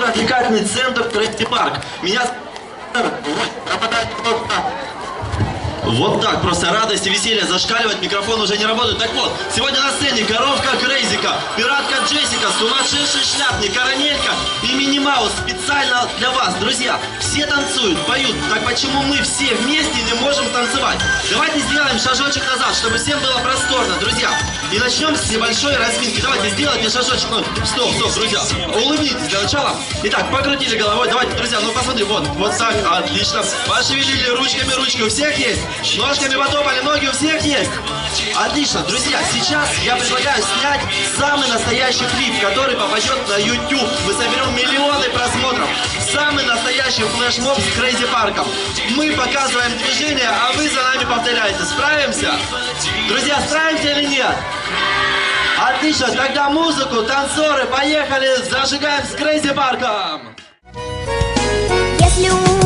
развлекательный центр «Трэсси Парк». Меня работает просто вот так, просто радость и веселье зашкаливать, микрофон уже не работает. Так вот, сегодня на сцене коровка Крейзика, пиратка Джессика, сумасшедший шляпник, карамелька и Мини Маус специально для вас. Друзья, все танцуют, поют, так почему мы все вместе не можем танцевать? Давайте сделаем шажочек назад, чтобы всем было просторно, друзья. И начнем с небольшой разминки. Давайте сделайте шажочек. Ну, стоп, стоп, друзья. Улыбнитесь для начала. Итак, покрутили головой. Давайте, друзья, ну посмотри, вот, вот так, отлично. Пошевелили ручками, ручки у всех есть. Ножками потопали, ноги у всех есть. Отлично, друзья, сейчас я предлагаю снять самый настоящий клип, который попадет на YouTube. Мы соберем миллионы просмотров. Самый настоящий флешмоб с Крейзи Парком. Мы показываем движение, а вы за нами повторяете. Справимся? Друзья, справимся или нет? Отлично, тогда музыку, танцоры, поехали, зажигаем с Крейзи Парком! Если у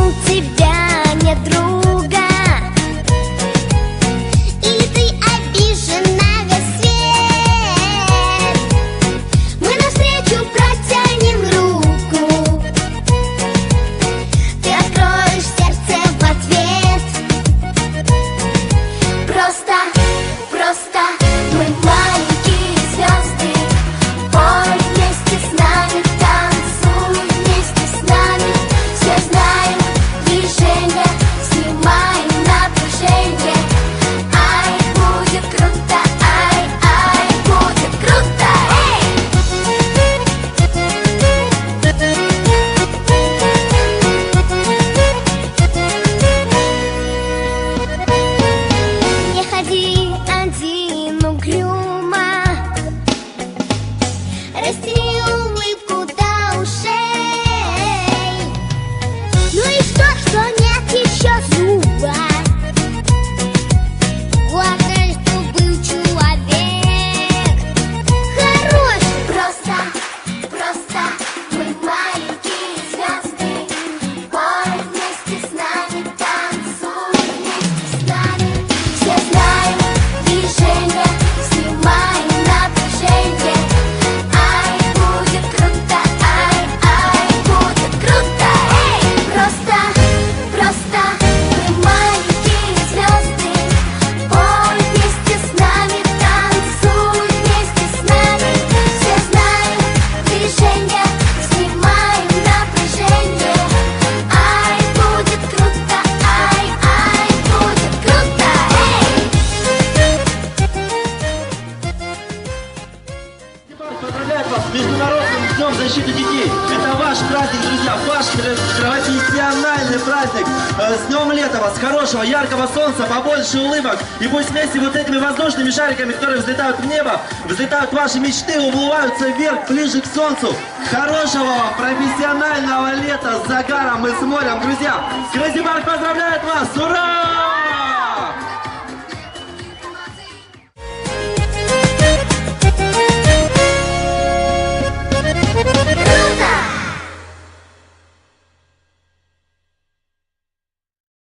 Поздравляю вас с Международным днем защиты детей. Это ваш праздник, друзья, ваш профессиональный праздник. Э, С днем лета вас, хорошего, яркого солнца, побольше улыбок. И пусть вместе вот этими воздушными шариками, которые взлетают в небо, взлетают ваши мечты, уплываются вверх, ближе к солнцу. Хорошего вам профессионального лета с загаром и с морем, друзья. Крейзи Парк поздравляет вас! Ура!